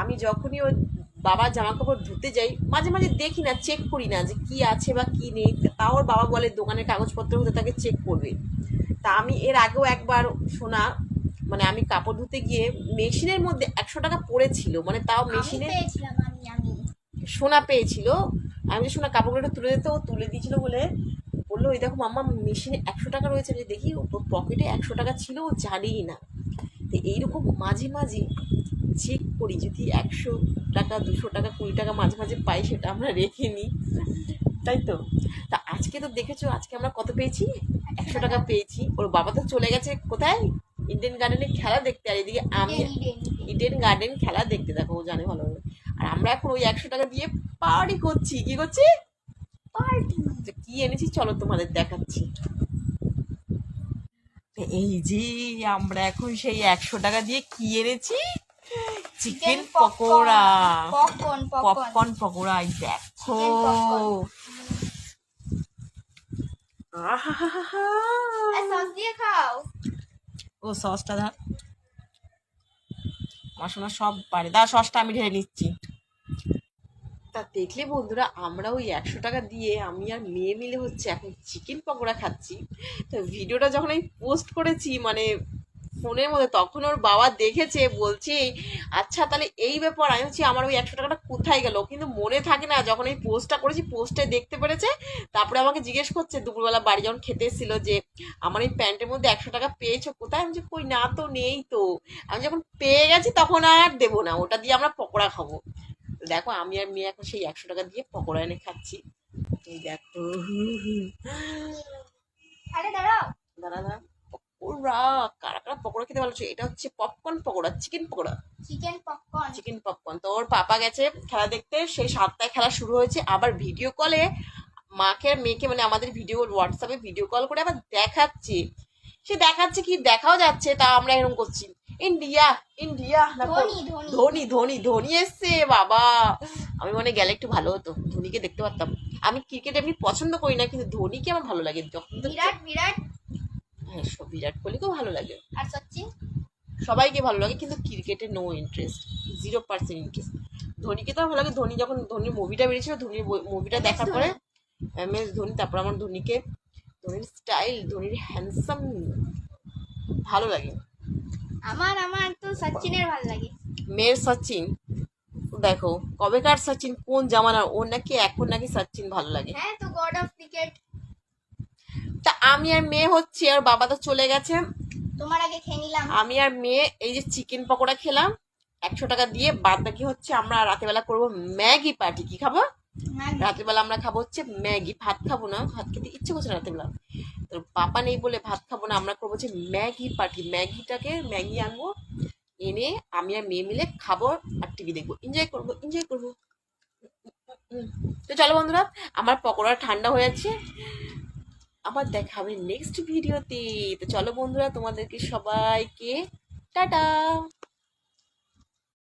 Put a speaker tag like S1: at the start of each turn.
S1: আমি যখনই ওই বাবার জামা কাপড় ধুতে যাই মাঝে মাঝে দেখি না চেক করি না যে কি আছে বা কি নেই। তাও ওর বাবা বলে দোকানের কাগজপত্র হতে তাকে চেক করবে। তা আমি এর আগেও একবার শোনা মানে আমি কাপড় ধুতে গিয়ে মেশিনের মধ্যে একশো টাকা পড়েছিল মানে তাও মেশিনে সোনা পেয়েছিল। আমি যে সোনা কাপড়গুলো একটু তুলে দিতে ও তুলে দিয়েছিল বলে বলল ওই দেখো মাম্মা মেশিনে একশো টাকা রয়েছে আমি দেখি ওর পকেটে একশো টাকা ছিল ও জানেই না। তো এইরকম মাঝে মাঝে চেক করি যদি একশো টাকা দুশো টাকা কুড়ি টাকা মাঝে মাঝে পাই সেটা আমরা রেখে নিই। তাই তো? তা আজকে তো দেখেছ আজকে আমরা কত পেয়েছি? একশো টাকা পেয়েছি। ওর বাবা তো চলে গেছে কোথায়? ইডেন গার্ডেনে খেলা দেখতে। আর এদিকে আমি
S2: ইডেন,
S1: গার্ডেন খেলা দেখতে দেখো ও জানে ভালো আর আমরা এখন ওই একশো টাকা দিয়ে পার্টি করছি। কি করছি?
S2: পার্টি
S1: কি এনেছি চলো তোমাদের দেখাচ্ছি। এই যে আমরা এখন সেই একশো টাকা দিয়ে কি এনেছি? চিকেন পকোড়া।
S2: পপকর্ন
S1: পকোড়া দেখো। ও সসটা ধর। শোনা সব পারে। দা সসটা আমি ঢেলে নিচ্ছি। তা দেখলে বন্ধুরা আমরা ওই একশো টাকা দিয়ে আমি আর মেয়ে মিলে হচ্ছে এখন চিকেন পকোড়া খাচ্ছি। তো ভিডিওটা যখন আমি পোস্ট করেছি মানে ফোনের মধ্যে তখন ওর বাবা দেখেছে বলছে আচ্ছা তাহলে এই ব্যাপার আমি হচ্ছে আমার ওই একশো টাকাটা কোথায় গেল? কিন্তু মনে থাকে না যখন এই পোস্টটা করেছি পোস্টে দেখতে পেরেছে তারপরে আমাকে জিজ্ঞেস করছে দুপুরবেলা বাড়ি যখন খেতে এসেছিল যে আমার এই প্যান্টের মধ্যে একশো টাকা পেয়েছ কোথায়? আমি যে কই না তো নেই তো। আমি যখন পেয়ে গেছি তখন আর দেবো না ওটা দিয়ে আমরা পকোড়া খাব। দেখো আমি আর মেয়ে এখন সেই একশো টাকা দিয়ে পকোড়া এনে খাচ্ছি। এই দেখো। দাঁড়া দাঁড়া। পকোড়া পকোড়া খেতে ভালো এটা হচ্ছে popcorn pakora chicken pakora.
S2: Chicken popcorn
S1: chicken popcorn তো ওর পাপা গেছে খেলা দেখতে সেই সাতটায় খেলা শুরু হয়েছে। আবার ভিডিও কলে মাকে আর মেয়েকে মানে আমাদের ভিডিও হোয়াটসঅ্যাপে ভিডিও কল করে আবার দেখাচ্ছে। সে দেখাচ্ছে কি দেখাও যাচ্ছে তা আমরা এরকম করছি। India India
S2: Dhoni Dhoni.
S1: Dhoni এসছে বাবা। আমি মনে গেলে একটু ভালো হতো ধোনিকে দেখতে পারতাম। আমি ক্রিকেট এমনি পছন্দ করি না কিন্তু ধোনিকে আমার ভালো লাগে। যখন
S2: বিরাট বিরাট
S1: বিরাট কোহলিকেও ভালো লাগে।
S2: আর সচিন
S1: সবাইকে ভালো লাগে কিন্তু ক্রিকেটে no interest zero percent interest ধোনিকে তো ভালো লাগে ধোনি যখন ধোনির মুভিটা বেরিয়েছিল ধোনির মুভিটা দেখার পরে এম এস ধোনি তারপর আমার ধোনিকে ধোনির স্টাইল ধোনির হ্যান্ডসাম ভালো লাগে।
S2: আমার আমার তো সচিনের ভালো লাগে।
S1: মেয়ের সচিন দেখো কবেকার সচিন কোন জামানার ওর নাকি এখন নাকি সচিন ভালো লাগে।
S2: হ্যাঁ তো গড
S1: আমি আর মেয়ে হচ্ছে আর বাবা তো চলে গেছে।
S2: তোমার আগে খেয়ে নিলাম।
S1: আমি আর মেয়ে এই যে চিকেন পকোড়া খেলাম একশো টাকা দিয়ে বাদ বাকি হচ্ছে আমরা রাতেবেলা করব ম্যাগি পার্টি। কি খাব। রাতের বেলা আমরা খাব হচ্ছে ম্যাগি। ভাত খাব না ভাত খেতে ইচ্ছে করছে রাতের বেলা তো পাপা নেই বলে ভাত খাব না আমরা করব হচ্ছে ম্যাগি পার্টি। ম্যাগিটাকে ম্যাগি আনব এনে আমি আর মেয়ে মিলে খাব আর টিভি দেখব। এনজয় করব এনজয় করব। তো চলো বন্ধুরা আমার পকোড়া ঠান্ডা হয়ে যাচ্ছে আবার দেখা হবে নেক্সট ভিডিওতে তো চলো বন্ধুরা তোমাদেরকে সবাইকে টাটা।